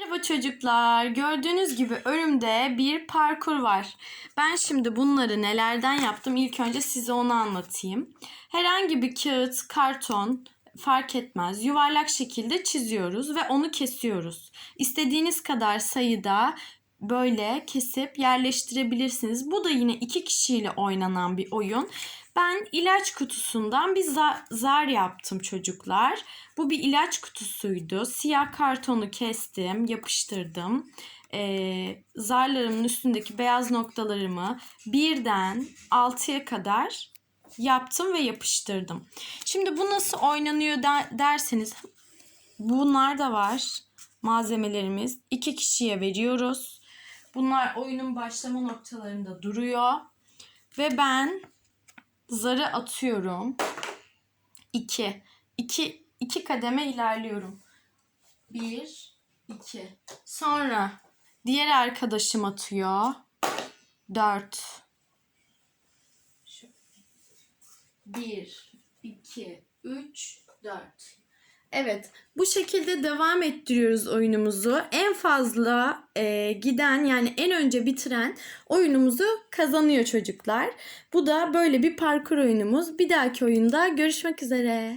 Merhaba çocuklar. Gördüğünüz gibi önümde bir parkur var. Ben şimdi bunları nelerden yaptım ilk önce size onu anlatayım. Herhangi bir kağıt, karton fark etmez. Yuvarlak şekilde çiziyoruz ve onu kesiyoruz. İstediğiniz kadar sayıda böyle kesip yerleştirebilirsiniz. Bu da yine iki kişiyle oynanan bir oyun. Ben ilaç kutusundan bir za- zar yaptım çocuklar. Bu bir ilaç kutusuydu. Siyah kartonu kestim, yapıştırdım. Ee, zarlarımın üstündeki beyaz noktalarımı birden 6'ya kadar yaptım ve yapıştırdım. Şimdi bu nasıl oynanıyor der- derseniz bunlar da var malzemelerimiz. İki kişiye veriyoruz. Bunlar oyunun başlama noktalarında duruyor. Ve ben zarı atıyorum. 2. 2 2 kademe ilerliyorum. 1 2. Sonra diğer arkadaşım atıyor. 4 1 2 3 4 Evet, bu şekilde devam ettiriyoruz oyunumuzu. En fazla e, giden yani en önce bitiren oyunumuzu kazanıyor çocuklar. Bu da böyle bir parkur oyunumuz. Bir dahaki oyunda görüşmek üzere.